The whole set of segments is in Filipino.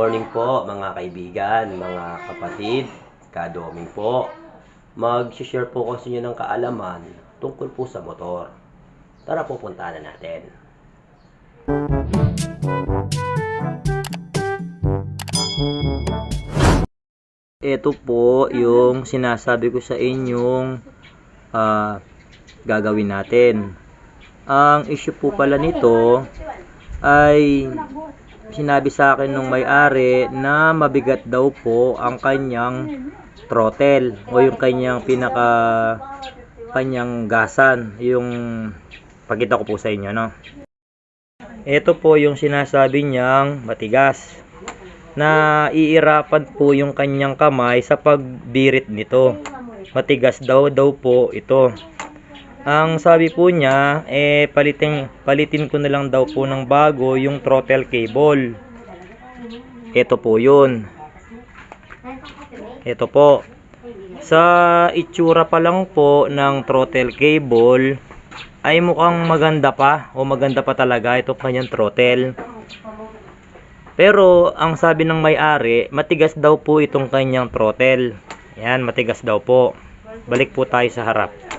morning po mga kaibigan, mga kapatid, kadoming po. Mag-share po ko sa inyo ng kaalaman tungkol po sa motor. Tara po puntahan na natin. Ito po yung sinasabi ko sa inyong ah, gagawin natin. Ang issue po pala nito ay sinabi sa akin nung may-ari na mabigat daw po ang kanyang throttle o yung kanyang pinaka kanyang gasan yung pakita ko po sa inyo no? Ito po yung sinasabi niyang matigas na iirapan po yung kanyang kamay sa pagbirit nito. Matigas daw daw po ito ang sabi po niya, eh, palitin, palitin ko na lang daw po ng bago yung throttle cable. Ito po yun. Ito po. Sa itsura pa lang po ng throttle cable, ay mukhang maganda pa o maganda pa talaga itong kanyang throttle. Pero ang sabi ng may-ari, matigas daw po itong kanyang throttle. Yan, matigas daw po. Balik po tayo sa harap.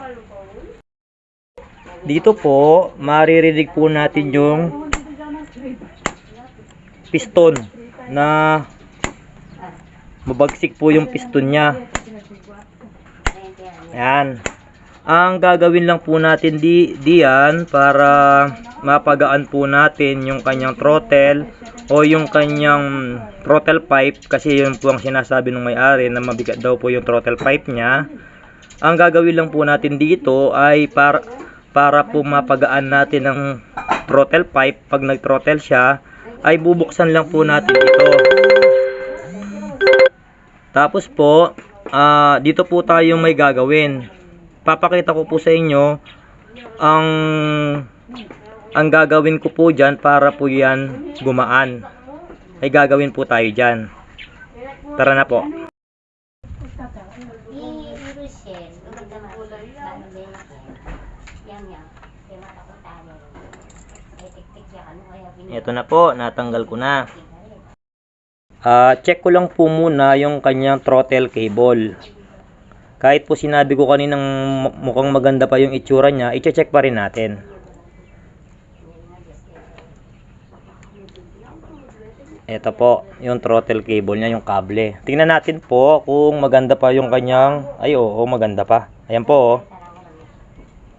Dito po, maririnig po natin yung piston na mabagsik po yung piston niya. Yan. Ang gagawin lang po natin di diyan para mapagaan po natin yung kanyang throttle o yung kanyang throttle pipe kasi yun po ang sinasabi ng may-ari na mabigat daw po yung throttle pipe niya. Ang gagawin lang po natin dito ay para para po mapagaan natin ang throttle pipe. Pag nag-throttle siya ay bubuksan lang po natin ito. Tapos po ah, dito po tayo may gagawin. Papakita ko po sa inyo ang ang gagawin ko po dyan para po yan gumaan. Ay gagawin po tayo dyan. Tara na po Ni Rochelle, maganda makulay lang. Yan yan. Kaya matakuntahan mo. Ay tik-tik yan. Ano kaya binili? Ito na po, natanggal ko na. Ah, check ko lang po muna yung kanyang throttle cable. Kahit po sinabi ko kaninang mu- mukhang maganda pa yung itsura niya, i-check pa rin natin. Ito po, yung throttle cable niya, yung kable. Tingnan natin po kung maganda pa yung kanyang... Ay, oo, maganda pa. Ayan po, oh.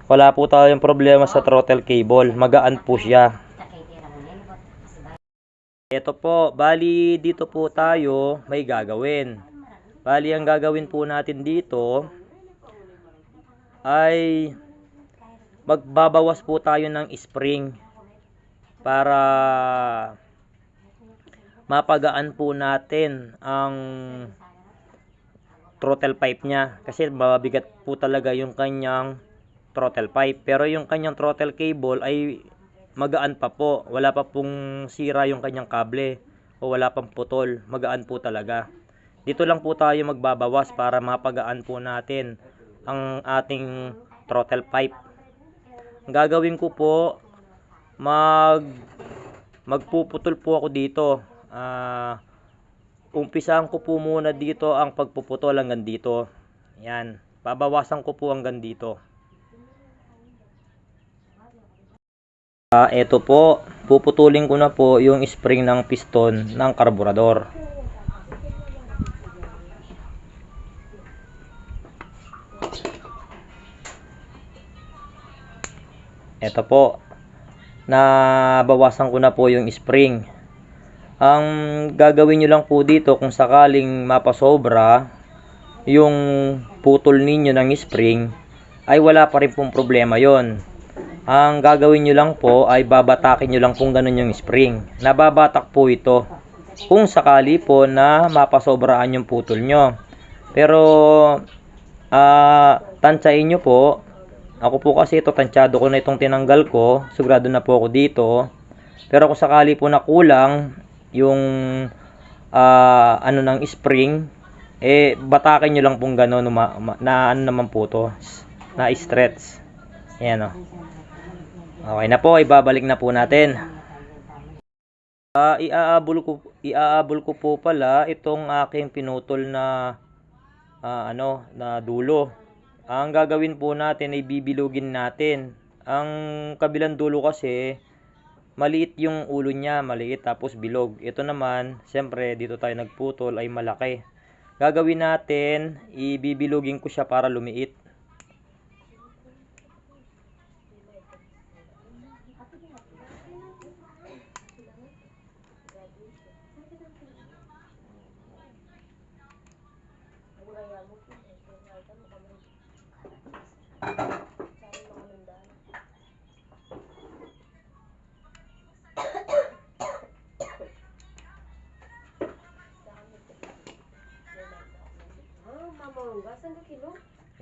Wala po tayong problema sa throttle cable. Magaan po siya. Takitira mo yan. Diba? Ito po, bali dito po tayo may gagawin. Bali ang gagawin po natin dito ay magbabawas po tayo ng spring para mapagaan po natin ang throttle pipe niya kasi mabigat po talaga yung kanyang throttle pipe pero yung kanyang throttle cable ay magaan pa po. Wala pa pong sira yung kanyang kable o wala pang putol. Magaan po talaga. Dito lang po tayo magbabawas para mapagaan po natin ang ating throttle pipe. Ang gagawin ko po mag magpuputol po ako dito. Ah umpisahan ko po muna dito ang pagpuputol hanggang dito. Yan. Babawasan ko po hanggang dito Ah, eto po, puputulin ko na po yung spring ng piston ng karburador. Eto po, nabawasan ko na po yung spring. Ang gagawin nyo lang po dito kung sakaling mapasobra yung putol ninyo ng spring ay wala pa rin pong problema yon ang gagawin nyo lang po ay babatakin nyo lang kung ganun yung spring. Nababatak po ito kung sakali po na mapasobraan yung putol nyo. Pero, ah, tantsain nyo po. Ako po kasi ito, tansyado ko na itong tinanggal ko. Sigurado na po ako dito. Pero kung sakali po na kulang yung ah, ano ng spring, eh, batakin nyo lang pong gano'n na, na ano naman po to, na stretch. Ayan o. Okay na po, ibabalik na po natin. Ah, iaabol ko iaabol ko po pala itong aking pinutol na ah, ano na dulo. Ang gagawin po natin ay bibilugin natin. Ang kabilang dulo kasi maliit yung ulo niya, maliit tapos bilog. Ito naman, siyempre dito tayo nagputol ay malaki. Gagawin natin, ibibilugin ko siya para lumiit.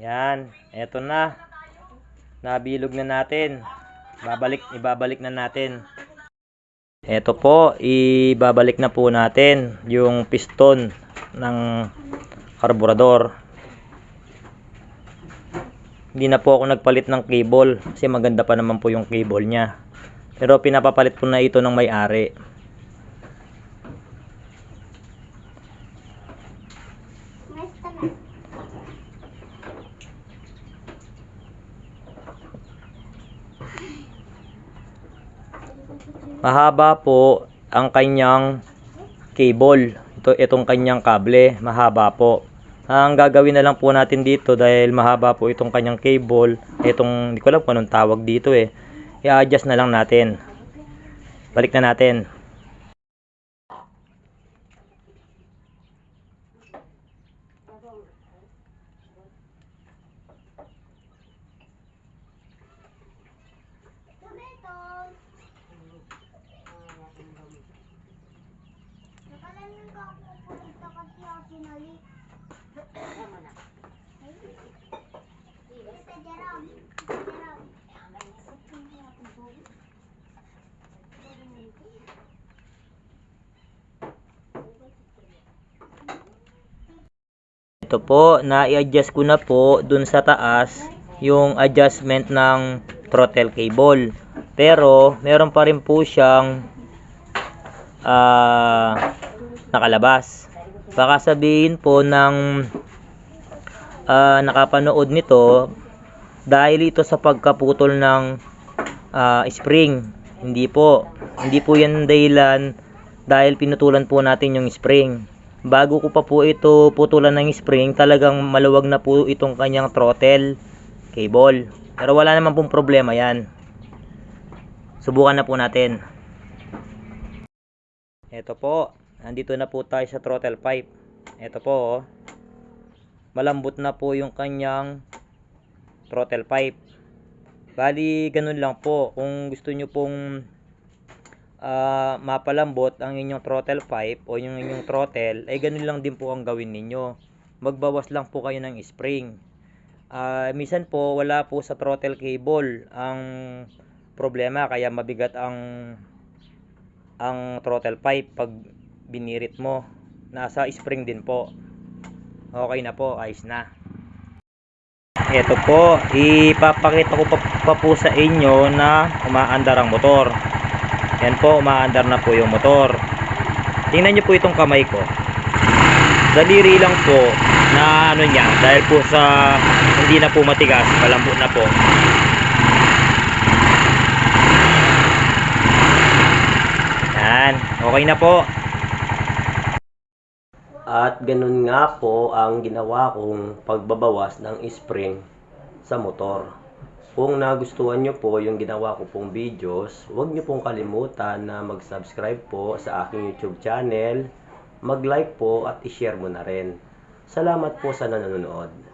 Yan, eto na. Nabilog na natin. Babalik, ibabalik na natin. Eto po, ibabalik na po natin yung piston ng karburador. Hindi na po ako nagpalit ng cable kasi maganda pa naman po yung cable niya. Pero pinapapalit po na ito ng may-ari. Mahaba po ang kanyang cable. Ito itong kanyang kable, mahaba po. Ang gagawin na lang po natin dito dahil mahaba po itong kanyang cable, itong hindi ko alam kung anong tawag dito eh. I-adjust na lang natin. Balik na natin. Ito po, na-i-adjust ko na po dun sa taas yung adjustment ng throttle cable. Pero, meron pa rin po siyang ah, nakalabas. Baka sabihin po ng ah, nakapanood nito dahil ito sa pagkaputol ng ah, spring. Hindi po. Hindi po yan dahilan dahil pinutulan po natin yung spring. Bago ko pa po ito putulan ng spring, talagang maluwag na po itong kanyang throttle cable. Pero wala naman pong problema yan. Subukan na po natin. Ito po, nandito na po tayo sa throttle pipe. Ito po, oh. malambot na po yung kanyang throttle pipe. Bali, ganun lang po. Kung gusto nyo pong ah, mapalambot ang inyong throttle pipe o yung inyong throttle, ay ganun lang din po ang gawin ninyo. Magbawas lang po kayo ng spring. Ah, minsan po, wala po sa throttle cable ang problema, kaya mabigat ang ang throttle pipe pag binirit mo. Nasa spring din po. Okay na po, ayos na. Ito po, ipapakita ko pa, pa po sa inyo na umaandar ang motor. Yan po, umaandar na po yung motor. Tingnan nyo po itong kamay ko. Daliri lang po na ano niya, dahil po sa hindi na po matigas, malambot na po. Yan, okay na po. At ganun nga po ang ginawa kong pagbabawas ng spring sa motor. Kung nagustuhan nyo po yung ginawa ko pong videos, huwag nyo pong kalimutan na mag-subscribe po sa aking YouTube channel, mag-like po at i-share mo na rin. Salamat po sa nanonood.